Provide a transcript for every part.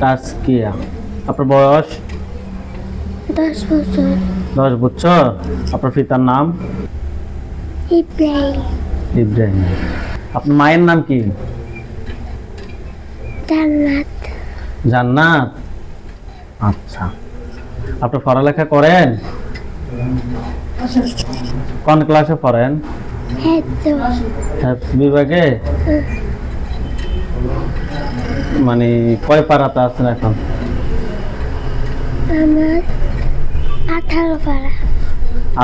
তাসকিয়া আপনার বয়স? দশ বছর। দশ বছর। আপনার পিতার নাম? ইব্রাহিম। ইব্রাহিম। আপনার মায়ের নাম কি? জান্নাত। জান্নাত? আচ্ছা। আপনি পড়ালেখা করেন? কোন ক্লাসে পড়েন? হেদ্দ হ্যাপস বিভাগে? মানে কয় পারাতে আছেন এখন? আমার আঠারো পারা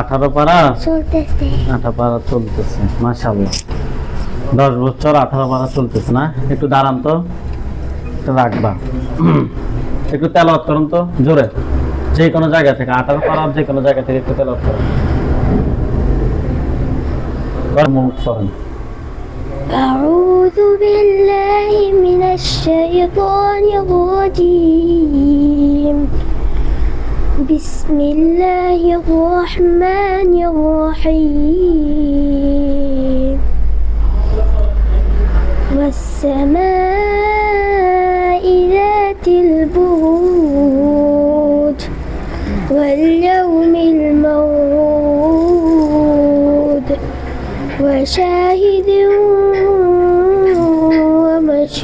আঠারো পারা চলতেছে। আঠারো পারা চলতেছে মাশাল্লাহ দশ বছর আঠারো পারা চলতেছে না? একটু দাঁড়ান তো একটু রাখবা। একটু তেলাওয়াত করুন তো জোরে। যে কোনো জায়গা থেকে আঠারো পারা যে কোনো জায়গা থেকে একটু তেলাওয়াত করুন। কর মুখ করেন أعوذ بالله من الشيطان الرجيم. بسم الله الرحمن الرحيم. والسماء ذات البروج واليوم الموعود. وشاهد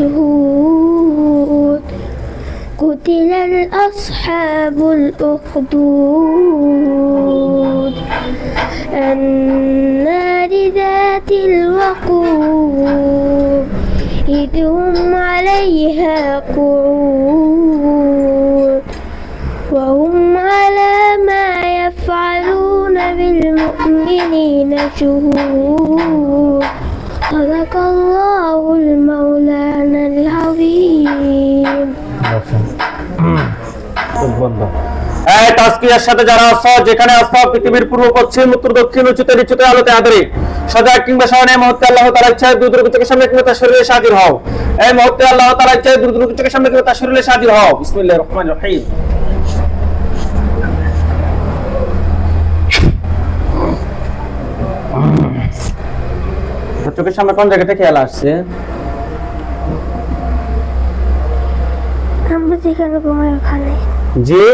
ومشهود قتل الأصحاب الأخدود. النار ذات الوقود إذ هم عليها قعود. وهم على ما يفعلون بالمؤمنين شهود. صدق الله المولانا العظيم বসেন। চোখ বন্ধ। এই তাসকিয়ার সাথে যারা আছো যেখানে আছো পৃথিবীর পূর্ব পশ্চিম উত্তর দক্ষিণ উচ্চতে নিচুতে আলোতে আদরে সদা কিংবা সামনে এই মুহূর্তে আল্লাহ তাআলা ইচ্ছায় দূর দূর চোখের সামনে কিংবা তার শরীরে এসে হাজির হও এই মুহূর্তে আল্লাহ তাআলা ইচ্ছায় দূর দূর চোখের সামনে কিংবা তার শরীরে এসে হাজির হও বিসমিল্লাহির রহমানির রহিম চোখের সামনে কোন জায়গা থেকে এলা আসছে? আমরা যেখানে ঘুমাই ওখানে। জি?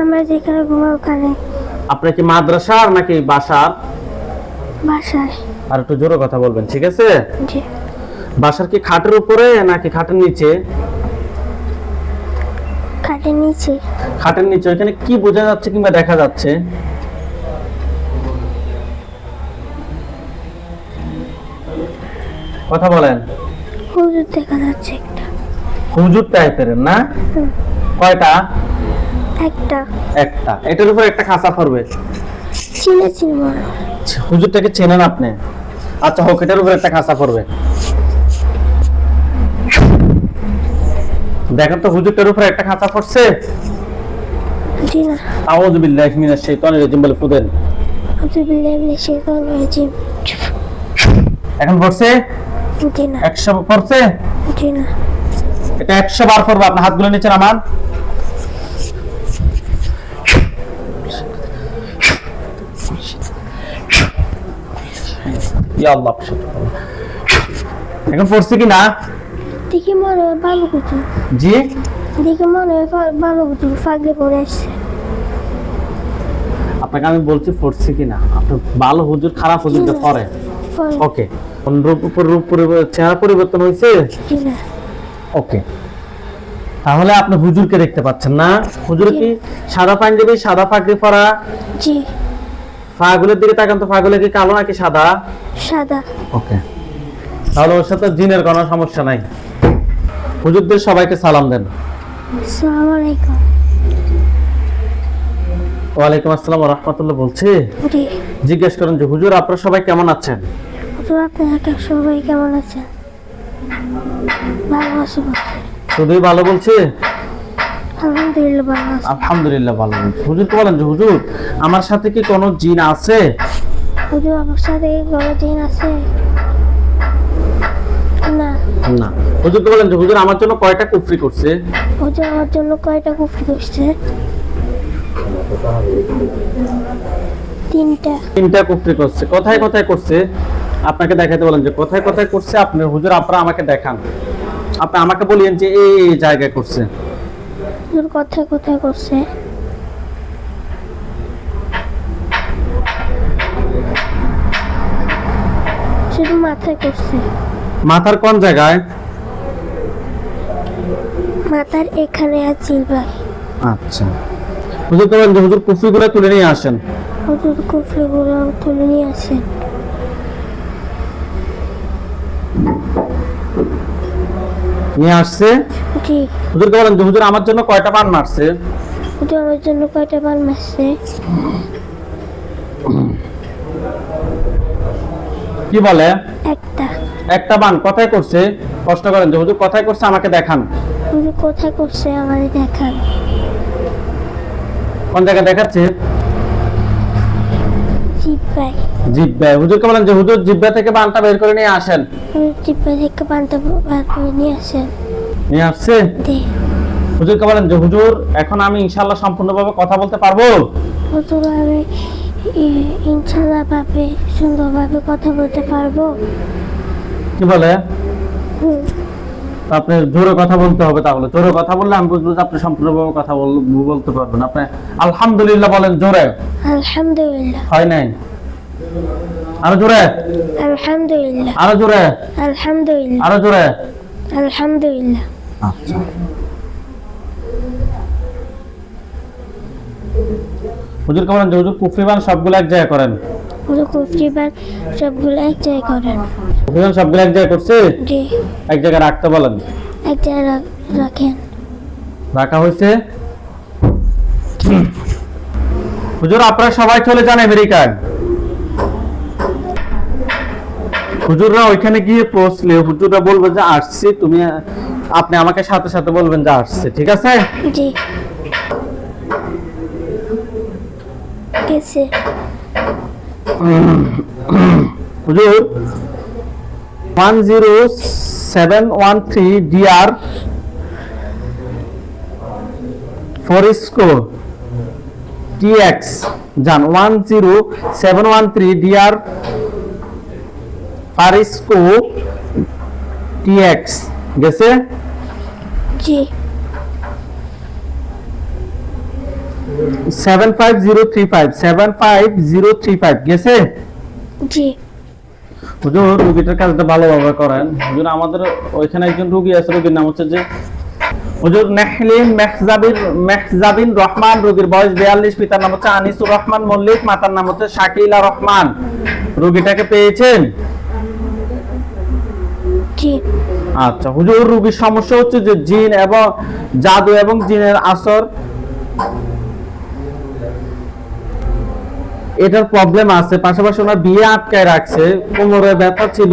আমরা যেখানে ঘুমাই ওখানে। আপনার কি মাদ্রাসার নাকি বাসার? বাসায় আর একটু জোরে কথা বলবেন ঠিক আছে? যে বাসার কি খাটের উপরে নাকি খাটের নিচে? খাটের নিচে। খাটের নিচে ওইখানে কি বোঝা যাচ্ছে কিংবা দেখা যাচ্ছে? কথা বলেন। হুজুর দেখা যাচ্ছে একটা। হুজুর টাইপের না? কয়টা? একটা। একটা। এটার উপর একটা খাঁচা পড়বে। চিনে চিনে বড় হুজুরটাকে চেনেন আপনি? আচ্ছা হোক এটার উপর একটা খাঁচা পড়বে। দেখেন তো হুজুরটার উপর একটা খাঁচা পড়ছে। জি না। আউযু বিল্লাহি মিনাশ শাইতানির রাজিম বলে ফুদেন। আব্দুল বিল্লাহ শেখান রাজিম। এখন পড়ছে? জি না। একশো পড়ছে? জি না। এটা একশো বার পড়ব আপনার হাতগুলো নিচে নামান। ইয়া আল্লাহ, এখন পড়ছে কি না? দেখি মনে হয় ভালো কিছু জি? দেখি মনে হয় ভালো কিছু ফাগলে পরে আসছে। আপনাকে আমি বলছি পড়ছে কি না? আপনি ভালো হুজুর খারাপ হুজুরকে পড়ে। ওকে রূপ রূপ চেহারা পরিবর্তন হয়েছে ওকে। তাহলে আপনি হুজুরকে দেখতে পাচ্ছেন না। হুজুর কি সাদা পাঞ্জাবি সাদা পাগড়ি পরা? জি। ফাগুলের দিকে তাকান তো ফাগুলে কি কালো নাকি সাদা? সাদা। ওকে। তাহলে ওর সাথে জিনের কোনো সমস্যা নাই। হুজুরদের সবাইকে সালাম দেন। আসসালামু আলাইকুম। ওয়ালাইকুম আসসালাম রহমতুল্লাহ বলছি। জিজ্ঞেস করেন যে হুজুর আপনারা সবাই কেমন আছেন? হুজুর আপনারা সবাই কেমন আছেন? ভালো আছো শুধুই ভালো বলছে? আলহামদুলিল্লাহ ভালো আছি। আলহামদুলিল্লাহ ভালো হুজুরকে বলেন যে হুজুর আমার সাথে কি কোনো জিন আছে? হুজুর আমার সাথে গলা দিন আছে? না। না। হুজুরকে বলেন যে হুজুর আমার জন্য কয়টা কুফরি করছে? হুজুর আমার জন্য কয়টা কুফরি করছে? তিনটা। তিনটা কুফরি করছে। কোথায় কোথায় করছে? আপনাকে দেখাতে বলেন যে কোথায় কোথায় করছে আপনি হুজুর আপনারা আমাকে দেখান। আপনি আমাকে বলিয়েন যে এই এই জায়গায় করছে। হুজুর কোথায় কোথায় করছে? শুধু মাথায় করছে। মাথার কোন জায়গায়? মাথার এখানে আর জিলবাই আচ্ছা। হুজুর বলেন যে হুজুর কুফরিগুলো তুলে নিয়ে আসেন। হুজুর কুফরিগুলো তুলে নিয়ে আসেন। নিয়ে আসছে? জি। হুজুরকে বলেন যে হুজুর আমার জন্য কয়টা বান মারছে? হুজুর আমার জন্য কয়টা বান মারছে? কি বলে? একটা। একটা বান কথায় করছে? কষ্ট করেন যে হুজুর কথায় করছে আমাকে দেখান। হুজুর কোথায় করছে আমাদের দেখান। কোন জায়গায় দেখাচ্ছে? জিব্বাই জিব্বা হুজুরকে বলেন যে হুজুর জিব্বা থেকে বানটা বের করে নিয়ে আসেন। জিব্বাই থেকে বানটা বার করে নিয়ে আসেন। নিয়ে আসছে? হুজুরকে বলেন যে হুজুর এখন আমি ইনশাআল্লাহ সম্পূর্ণভাবে কথা বলতে পারব? হুজুর আমি ই- ইনশাল্লাহ ভাবে সুন্দরভাবে কথা বলতে পারব। কি বলে? হুম, আপনি জোরে কথা বলতে হবে তাহলে। জোরে কথা বললে আমি বুঝব যে আপনি সম্পূর্ণভাবে কথা বলতে পারবেন। আপনি আলহামদুলিল্লাহ বলেন জোরে। আলহামদুলিল্লাহ। হয় নাই? আরও জোরে? আলহামদুলিল্লাহ। আরও জোরে? আলহামদুলিল্লাহ। আরও জোরে? আলহামদুলিল্লাহ। আচ্ছা। হুজুর কেমন হুজুর কুফরিবান সবগুলো এক জায়গায় করেন। পুরো কুফরিবার সবগুলো এক জায়গায় করেন। কুফরিবান সবগুলো এক জায়গায় করছে? জি। এক জায়গায় রাখতে বলেন। এক জায়গায় রাখেন। রাখা হয়েছে? হুজুর আপনারা সবাই চলে যান আমেরিকায়। হুজুররা ওইখানে গিয়ে পৌঁছলে হুজুররা বলবে যে আসছি তুমি আপনি আমাকে সাথে সাথে বলবেন যে আসছে ঠিক আছে? জি। গেছে। হুজুর one zero seven one three DR Frisco TX যান one zero seven one three DR Frisco TX গেছে? জি। Seven five zero three five seven five zero three five গেছে? জি। হুজুর রুগীটার কাজটা ভালোভাবে করেন। হুজুর আমাদের ওইখানে একজন রুগী আছে রুগীর নাম হচ্ছে যে হুজুর নেহলিন মেহজাবিন মেহজাবিন রহমান রুগীর বয়স বিয়াল্লিশ পিতার নাম হচ্ছে আনিসুর রহমান মল্লিক মাতার নাম হচ্ছে শাকিলা রহমান। রুগীটাকে পেয়েছেন? আচ্ছা হুজুর রুগীর সমস্যা হচ্ছে যে জিন এবং জাদু এবং জিনের আসর এটার প্রবলেম আছে। পাশাপাশি ওনার বিয়ে আটকায় রাখছে। কোমরে ব্যথা ছিল।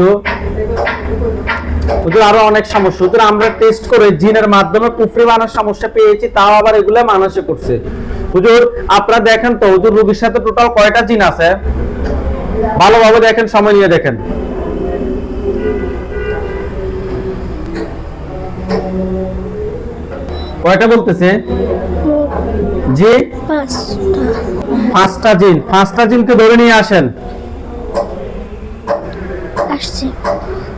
আরও অনেক সমস্যা। হুজুর আমরা টেস্ট করে জিনের মাধ্যমে কুফরি বানার সমস্যা পেয়েছি, তাও আবার এগুলো মানুষে করছে। হুজুর, আপনারা দেখেন তো, হুজুর রোগীর সাথে টোটাল কয়টা জিন আছে? ভালোভাবে দেখেন, সময় নিয়ে দেখেন। কয়টা বলতেছে? জি পাঁচটা। জিন পাঁচটা জিনকে ধরে নিয়ে আসেন।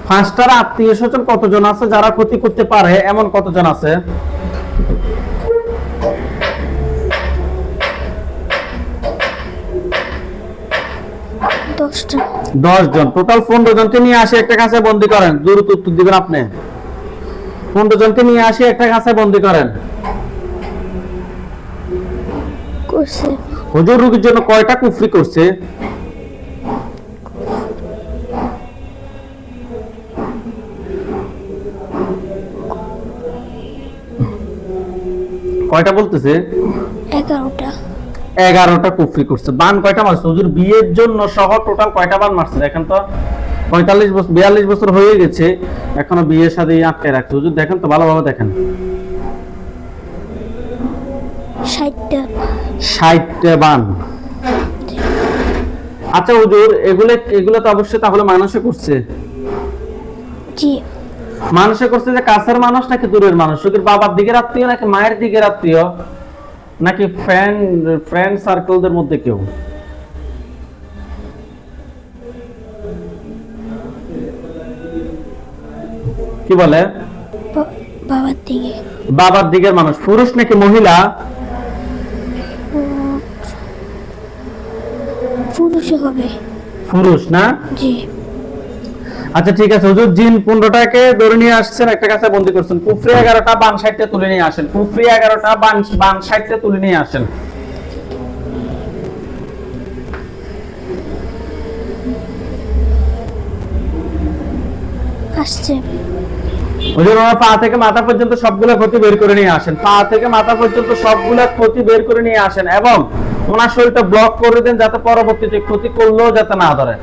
পাঁচটার আত্মীয় স্বজন কতজন আছে? যারা ক্ষতি করতে পারে এমন কতজন আছে? দশ জন টোটাল পনেরো জনকে নিয়ে আসে একটা কাছে বন্দি করেন। দ্রুত উত্তর দিবেন আপনি। পনেরো জনকে নিয়ে আসে একটা কাছে বন্দি করেন। করছে। হুজুর রুগীর জন্য কয়টা কুফরি করছে? কয়টা বলতেছে? এগারোটা। এগারোটা কুফরি করছে। বান কয়টা মারছে? হুজুর বিয়ের জন্য সহ টোটাল কয়টা বান মারছে? দেখেন তো পঁয়তাল্লিশ বছর বিয়াল্লিশ বছর হয়ে গেছে এখনও বিয়ের সাথে আটকে রাখছে। হুজুর দেখেন তো ভালোভাবে দেখেন। ষাটটা। ষাটটা বান। আচ্ছা হুজুর এগুলো এগুলো তো অবশ্যই তাহলে মানুষে করছে। জি। মানুষে করছে যে কাছের মানুষ নাকি দূরের মানুষ? বাবার দিকের আত্মীয় নাকি মায়ের দিকের আত্মীয়? নাকি ফ্রেন্ড ফ্রেন্ড সার্কেলদের মধ্যে কেউ? কি বলে? বাবার দিকে। বাবার দিকের মানুষ। পুরুষ নাকি মহিলা? পুরুষে হবে। পুরুষ না? জি। আচ্ছা ঠিক আছে হুজুর জিন পনেরোটাকে ধরে নিয়ে আসছেন একটা কাছে বন্দি করছেন। কুফরি এগারোটা বান সাইডটা তুলে নিয়ে আসেন। কুফরি এগারোটা বান বান সাইডটা তুলে নিয়ে আসেন। আসছে। পা থেকে মাথা পর্যন্ত সবগুলো ক্ষতি বের করে নিয়ে আসেন। পা থেকে মাথা পর্যন্ত সবগুলো ক্ষতি বের করে নিয়ে আসেন এবং ওনার শরীরটা ব্লক করে দেন যাতে পরবর্তীতে ক্ষতি করলেও যাতে না ধরে।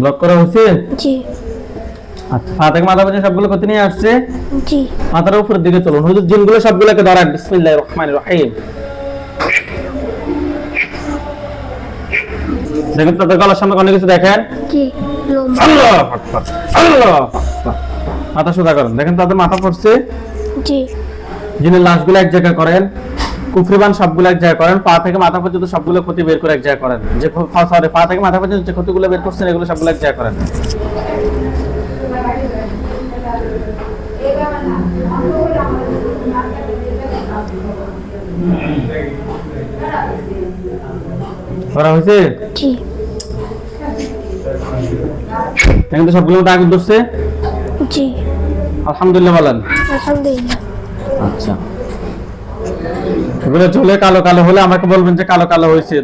ব্লক করা হয়েছে জি। আচ্ছা পা থেকে মাথা পর্যন্ত সবগুলো ক্ষতি নিয়ে আসছে? জি। মাথার উপরের দিকে চলুন। হুজুর জিনগুলো সবগুলোকে ধরেন। বিসমিল্লাহির রহমানির রহিম। দেখেন তাদের গলার সামনে অনেক কিছু দেখেন। জি আল্লাহ আল্লাহ মাথা সোজা করেন। দেখেন তাদের মাথা পড়ছে। জি। জিনের লাশগুলো এক জায়গায় করেন। কুফরিবান সবগুলো এক জায়গায় করেন। পা থেকে মাথা পর্যন্ত সবগুলো ক্ষতি বের করে এক জায়গায় করেন। যে সরি পা থেকে মাথা পর্যন্ত যে ক্ষতিগুলো বের করছেন এগুলো সবগুলো এক জায়গায় করেন। করা হয়েছে? জি। এখন তো সবগুলো মধ্যে আগুন ধরছে জি। আলহামদুলিল্লাহ বলেন আলহামদুলিল্লাহ। আচ্ছা। এগুলো চলে কালো কালো হলে আমাকে বলবেন যে কালো কালো হয়েছে।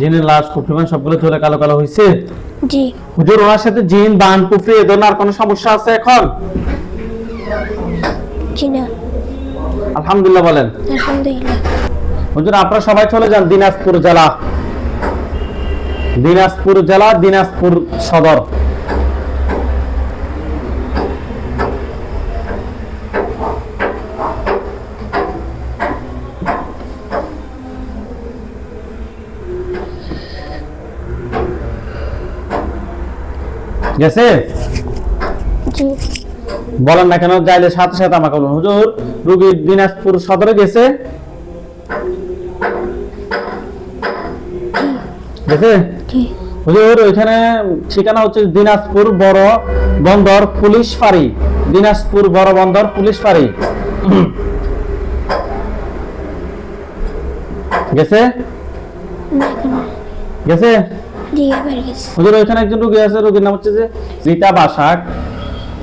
জিনের লাশ কুফরিমান সবগুলো চলে কালো কালো হয়েছে? জি। হুজুর ওনার সাথে জিন বান কুফরি এ ধরনের আর কোনো সমস্যা আছে এখন? জি না। আলহামদুলিল্লাহ বলেন। আলহামদুলিল্লাহ। হুজুর আপনারা সবাই চলে যান দিনাজপুর জেলা। দিনাজপুর জেলা দিনাজপুর সদর। গেছে বলেন না কেন যাইলে সাথে সাথে আমাকে বলুন। হুজুর রুগী দিনাজপুর সদরে গেছে? গেছে? হুজুর ওইখানে ঠিকানা হচ্ছে দিনাজপুর বড় বন্দর পুলিশ ফাঁড়ি। দিনাজপুর বড় বন্দর পুলিশ ফাঁড়ি। গেছে? গেছে। হুজুর ওইখানে একজন রুগী আছে রুগীর নাম হচ্ছে যে রীতা বাসাক।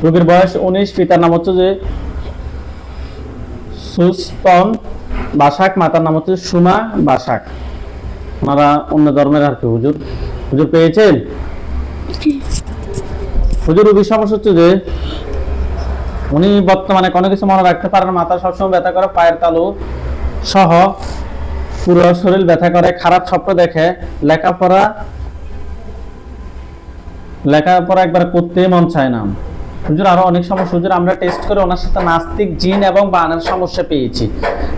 রুগীর বয়স উনিশ পিতার নাম হচ্ছে যে সুস্তন বাসাক মাতার নাম হচ্ছে সুমা বাসাক। ওনারা অন্য ধর্মের আর কি হুজুর। হুজুর পেয়েছেন? হুজুর রুগীর সমস্যা হচ্ছে যে উনি বর্তমানে কোনো কিছু মনে রাখতে পারেন মাথা সবসময় ব্যথা করে পায়ের তালু সহ পুরো শরীর ব্যথা করে খারাপ স্বপ্ন দেখে লেখাপড়া লেখাপড়া একবার করতে মন চায় না। হুজুর আরও অনেক সমস্যা। হুজুর আমরা টেস্ট করে ওনার সাথে নাস্তিক জিন এবং বানের সমস্যা পেয়েছি।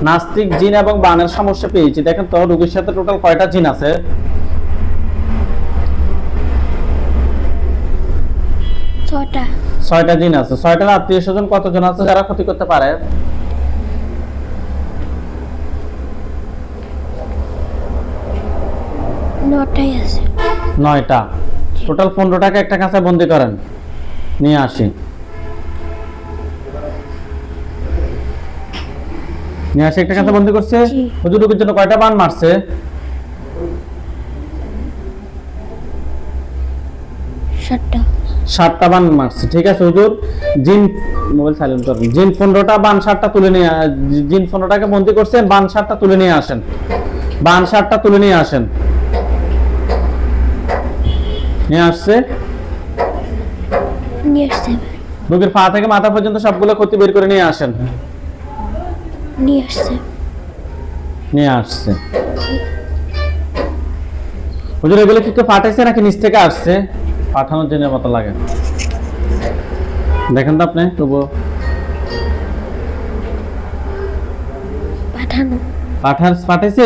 নাস্তিক জিন এবং বানের সমস্যা পেয়েছি। দেখেন তো রুগীর সাথে টোটাল কয়টা জিন আছে? ছটা ছয়টা জিন আছে। ছয়টার আত্মীয় স্বজন কতজন আছে যারা ক্ষতি করতে পারে? আছে। নয়টা। টোটাল পনেরোটাকে একটা কাছে বন্দি করেন। নিয়ে আসি। নিয়ে আসি একটা কাছে বন্দি করছে। জি। হুজুর রুগীর জন্য কয়টা বান মারছে? সাতটা। সাতটা বান মারছে ঠিক আছে হুজুর? জিন মোবাইল সাইলেন্ট করেন। জিন পনেরোটা বান সাতটা তুলে নিয়ে জিন পনেরোটাকে বন্দি করছেন বান সাতটা তুলে নিয়ে আসেন। বান সাতটা তুলে নিয়ে আসেন। নিয়ে আসছে। নিয়ে রোগীর পা থেকে মাথা পর্যন্ত সবগুলো ক্ষতি বের করে নিয়ে আসেন। নিয়ে আসছে। নিয়ে আসছে। হুজুর এগুলো কি কেউ পাঠাইছে নাকি নিচ থেকে আসছে? পাঠানোর জন্য মতো লাগে। দেখেন তো আপনি তবু পাঠানো। পাঠার পাঠাইছে?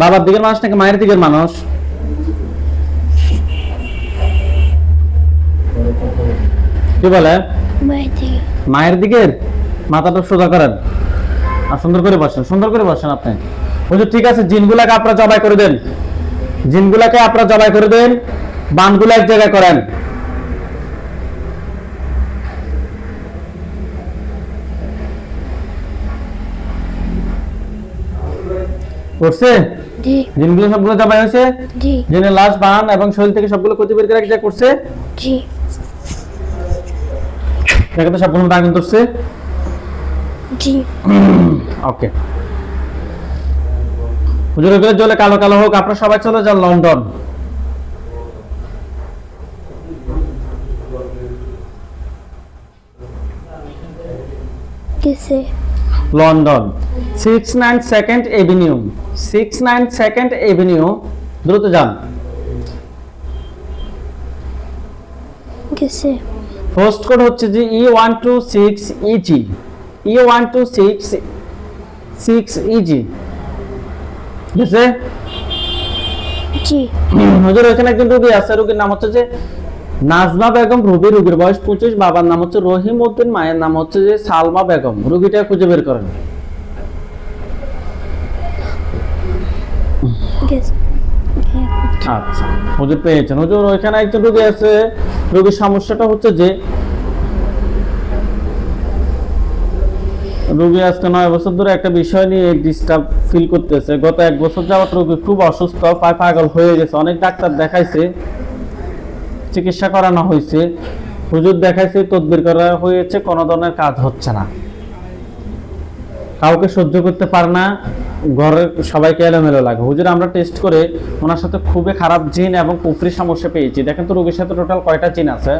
বাবার দিকের মানুষ নাকি মায়ের দিকের মানুষ? কি বলে? মায়ের দিকের মাথাটা সোজা করেন। আর সুন্দর করে বসেন সুন্দর করে বসেন আপনি। হুজুর ঠিক আছে জিনগুলাকে আপনারা জবাই করে দেন। জিনগুলাকে আপনারা জবাই করে দেন বানগুলো এক জায়গায় করেন। করছে জিনগুলো সবগুলো জবাই হয়েছে? জিনের লাশ বান এবং শরীর থেকে সবগুলো ক্ষতি বের করে এক জায়গায় করছে? জি। সবগুলো মধ্যে আগুন ধরছে। জি। ওকে। হুজুর এগুলো জলে কালো কালো হোক আপনারা সবাই চলে যান লন্ডন। কিসে London. Six nine second avenue six nine second avenue দ্রুত যান। কিসে পোস্ট কোড হচ্ছে যে E one two six E G E one two six six E G বুঝছে হুজুর এখানে একজন রোগী আছে রোগীর নাম হচ্ছে যে নাজমা বেগম রুবি রোগীর বয়স পঁচিশ বাবার নাম হচ্ছে রহিম উদ্দিন মায়ের নাম হচ্ছে যে সালমা বেগম। রোগীটা খুঁজে বের করেন। আচ্ছা হুজুর পেয়েছেন হুজুর, ওইখানে একজন রোগী আছে। রোগীর সমস্যাটা হচ্ছে যে, রোগী আজকে নয় বছর ধরে একটা বিষয় নিয়ে ডিস্টার্ব ফিল করতেছে। গত এক বছর যাবত রোগী খুব অসুস্থ, পায় পাগল হয়ে গেছে। অনেক ডাক্তার দেখাইছে, চিকিৎসা করানো হয়েছে। হুজুর দেখাইছে, তদবির করা হয়েছে, কোনো ধরনের কাজ হচ্ছে না। কাউকে সহ্য করতে পারে না ঘরের সবাইকে এলোমেলো লাগে। হুজুর আমরা টেস্ট করে ওনার সাথে খুবই খারাপ জিন এবং কুফরি সমস্যা পেয়েছি। দেখেন তো রোগীর সাথে টোটাল কয়টা জিন আছে?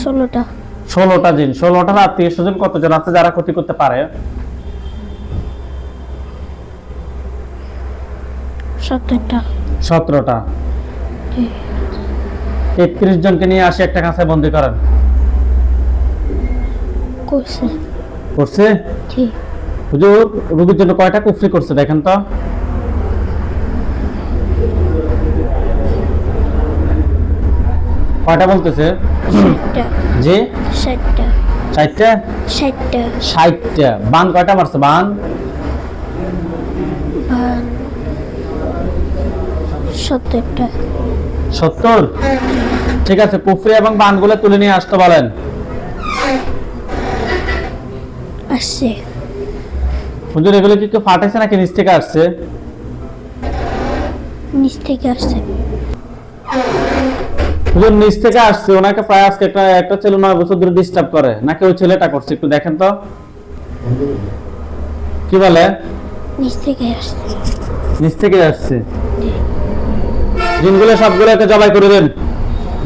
ষোলোটা। ষোলোটা জিন ষোলোটার আত্মীয় স্বজন কতজন আছে যারা ক্ষতি করতে পারে? সতেরোটা। জি। তেত্রিশ জনকে নিয়ে আসে একটা কাছে বন্দি করেন। করছে। করছে? জি। হুজুর রোগীর জন্য কয়টা কুফরি করছে দেখেন তো। কয়টা বলতেছে? ষাটটা। যে ষাটটা। চারটা ষাটটা। ষাটটা। বান কয়টা মারছে? বান? বান। সত্তরটা। সত্তর? ঠিক আছে কুফরি এবং বানগুলো তুলে নিয়ে আসতে বলেন। আসছে। হুজুর এগুলো কি কেউ ফাটাইছে নাকি নিচ থেকে আসছে? নিচ থেকে আসছে। হুজুর নিচ থেকে আসছে। ওনাকে প্রায় আজকে একটা একটা ছেলে নয় বছর ধরে ডিস্টার্ব করে। নাকি ওই ছেলেটা করছে? একটু দেখেন তো। কি বলে? নিচ থেকে আসছে। নিচ থেকে আসছে। জিনগুলো সবগুলোকে জবাই করে দেন।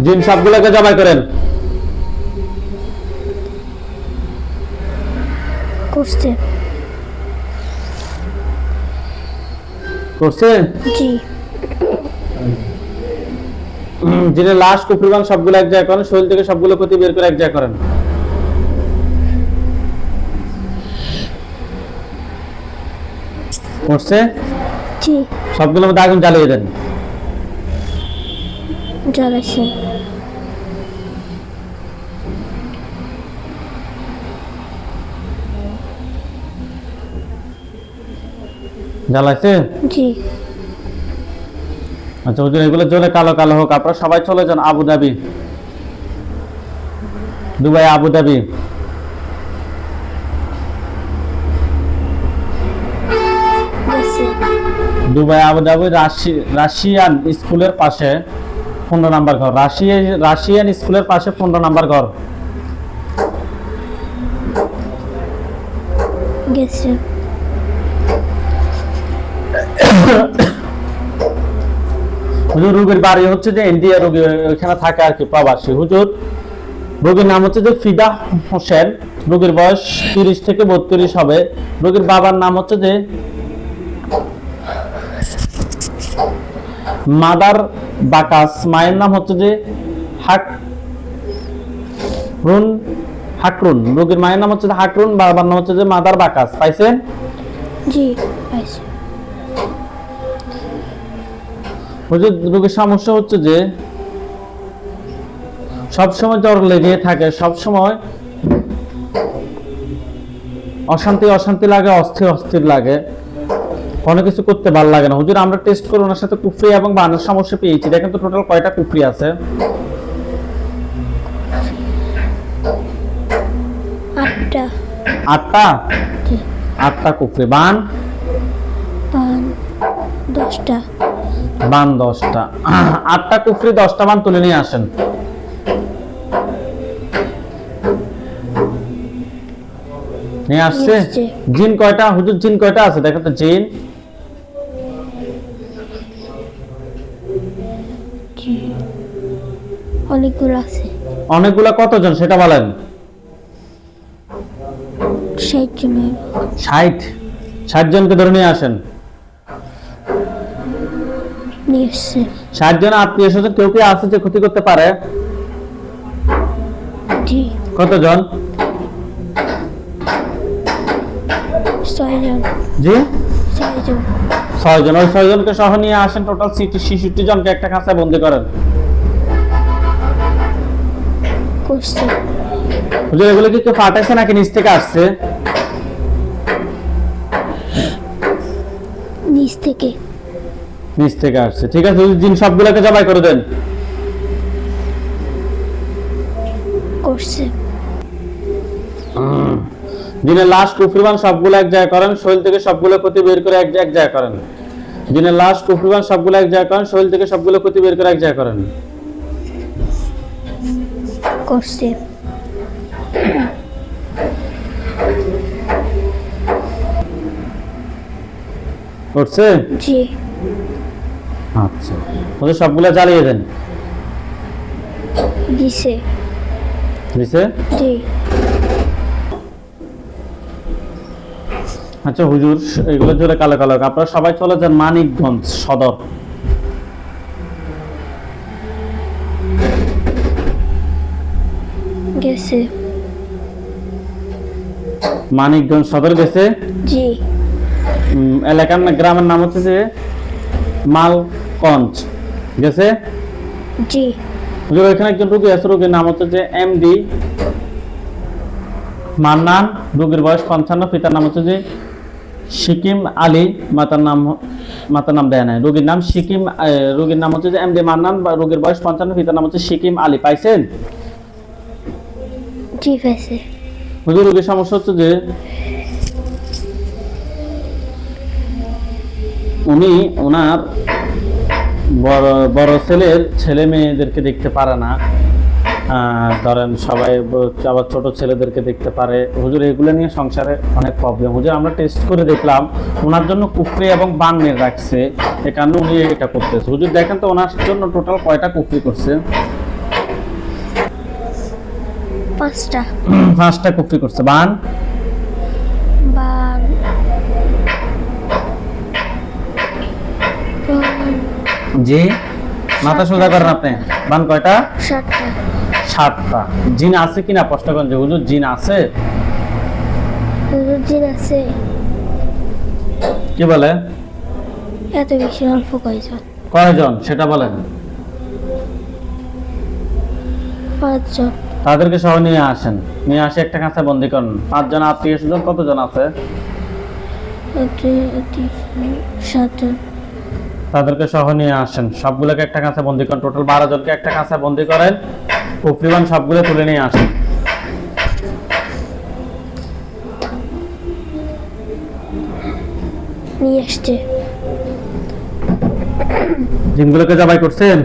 জিন সবগুলোকে জবাই করেন। করছে। করছে? জি। জিনের লাশ কুকুরবান সবগুলো এক জায়গায় করেন শরীর থেকে সবগুলো ক্ষতি বের করে এক জায়গায় করেন। করছে? জি। সবগুলোর মধ্যে আগুন জ্বালিয়ে দেন। জ্বালাইছে। জ্বালাইছে জি। আচ্ছা হুজুর এগুলো জ্বলে কালো কালো হোক আপনারা সবাই চলে যান Abu Dhabi Dubai Abu Dhabi Dubai Abu Dhabi রাশি- রাশিয়ান স্কুলের পাশে পনেরো নাম্বার ঘর। রাশিয়া রাশিয়ান স্কুলের পাশে পনেরো নাম্বার ঘর। গেছে। হুজুর, রোগীর বাড়ি হচ্ছে যে ইন্ডিয়া রোগী থাকে আর কি প্রবাসী। হুজুর, রোগীর নাম হচ্ছে যে ফিদা হোসেন। রোগীর বয়স তিরিশ থেকে বত্রিশ হবে। রোগীর বাবার নাম হচ্ছে যে মাদার বাকাস। মায়ের নাম হচ্ছে যে হাক রুন হাকরুন। রোগীর মায়ের নাম হচ্ছে হাকরুন, বাবার নাম হচ্ছে যে মাদার বাকাস। পাইছেন? জি হুজুর রোগীর সমস্যা হচ্ছে যে সবসময় জ্বর লেগে থাকে সবসময় অশান্তি অশান্তি লাগে অস্থির অস্থির লাগে। কোনো কিছু করতে ভালো লাগে না। হুজুর আমরা টেস্ট করে ওনার সাথে কুফরি এবং বানের সমস্যা পেয়েছি। দেখেন তো টোটাল কয়টা কুফরি আছে? আটটা। আটটা? আটটা কুফরি। বান? পান দশটা। বান দশটা। আটটা কুফরি দশটা বান তুলে নিয়ে আসেন। নিয়ে আসছে? জিন কয়টা? হুজুর জিন কয়টা আছে? দেখো তো জিন। অনেকগুলো আছে। অনেকগুলা কতজন সেটা বলেন। ষাট জন ষাট? ষাট জনকে ধরে নিয়ে আসেন। এসছে ষাট জন আত্মীয় স্বজন কেউ কি আছে যে ক্ষতি করতে পারে? কতজন? ছয়জন। জি? ছয়জন। ছয় ওই ছয় জনকে সহ নিয়ে আসেন টোটাল ছেষট্টি জনকে একটা কাঁচায় বন্দি করেন। হুজুর এগুলো কি কেউ ফাটাইছে নাকি নিচ থেকে আসছে? নিচ থেকে আসছে। ঠিক আছে হুজুর, জিন সবগুলোকে জবাই করে দেন। করছে। দিনের লাশ কুফরিবান সবগুলো এক জায়গায় করেন শরীর থেকে সবগুলো ক্ষতি বের করে এক এক জায়গায় করেন। দিনের লাস্ট কুফরিবান সবগুলো এক জায়গায় করেন শরীর থেকে সবগুলো ক্ষতি বের করে এক জায়গায় করেন। করছে। করছে? জি। আচ্ছা। হুজুর সবগুলো জ্বালিয়ে দেন। দিছে। দিছে? জি। আচ্ছা হুজুর এগুলো জোরে কালো কালো আপনারা সবাই চলে যান মানিকগঞ্জ সদর। গেছে। মানিকগঞ্জ সদর গেছে? জি। এলাকার গ্রামের নাম হচ্ছে যে মালকঞ্জ গেছে জি। হুজুর ওইখানে একজন রুগী আছে রুগীর নাম হচ্ছে যে এমডি মান্নান রুগীর বয়স পঞ্চান্ন পিতার নাম হচ্ছে যে সিকিম আলী মাতার নাম মাতার নাম দেয় নাই। রুগীর নাম সিকিম রুগীর নাম হচ্ছে যে এমডি মান্নান বা রুগীর বয়স পঞ্চান্ন পিতার নাম হচ্ছে সিকিম আলী। পাইছেন? জি পাইছে। হুজুর রোগীর সমস্যা হচ্ছে যে উনি ওনার বড় বড় ছেলের ছেলে মেয়েদেরকে দেখতে পারে না। ধরেন সবাই আবার ছোট ছেলেদেরকে দেখতে পারে। হুজুর এগুলো নিয়ে সংসারে অনেক প্রবলেম হুজুর আমরা টেস্ট করে দেখলাম ওনার জন্য কুফরি এবং বান মেরে রাখছে। এ কারণে উনি এটা করতেছে। হুজুর দেখেন তো ওনার জন্য টোটাল কয়টা কুকরি করছে? পাঁচটা। পাঁচটা কুকরি করছে। বান? জি। মাথা সোজা করেন আপনি। বান কয়টা? সাতটা। জিন আছে কিনা প্রশ্ন করেন যে হুজুর জিন আছে? হুজুর জিন আছে। কি বলে? এত বেশি অল্প কয়জন? কয়জন? সেটা বলেন। পাঁচজন। তাদেরকে সহ নিয়ে আসেন। নিয়ে আসে একটা কাছে বন্দি করেন। পাঁচজন আত্মীয় স্বজন কতজন আছে? সাতজন তাদেরকে সহ নিয়ে আসেন। সবগুলোকে একটা কাছে বন্দি করেন। টোটাল বারো জনকে একটা কাছে বন্দি করেন। কুফরিবান সবগুলো তুলে নিয়ে আসেন। নিয়ে আসছে। জিনগুলোকে জবাই করছেন?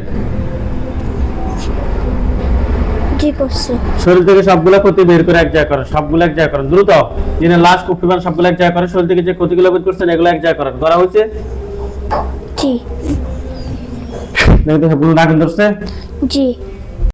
জি করছে। শরীর থেকে সবগুলো ক্ষতি বের করে এক জায়গায় করেন। সবগুলো এক জায়গায় করেন। দ্রুত। যিনি লাশ কুফরিবান সবগুলো এক জায়গায় করেন শরীর থেকে যে ক্ষতিগুলো বের করছেন এগুলো এক জায়গায় করেন। করা হয়েছে জি। দেখতে সবগুলো নাগুন ধরছে। জি।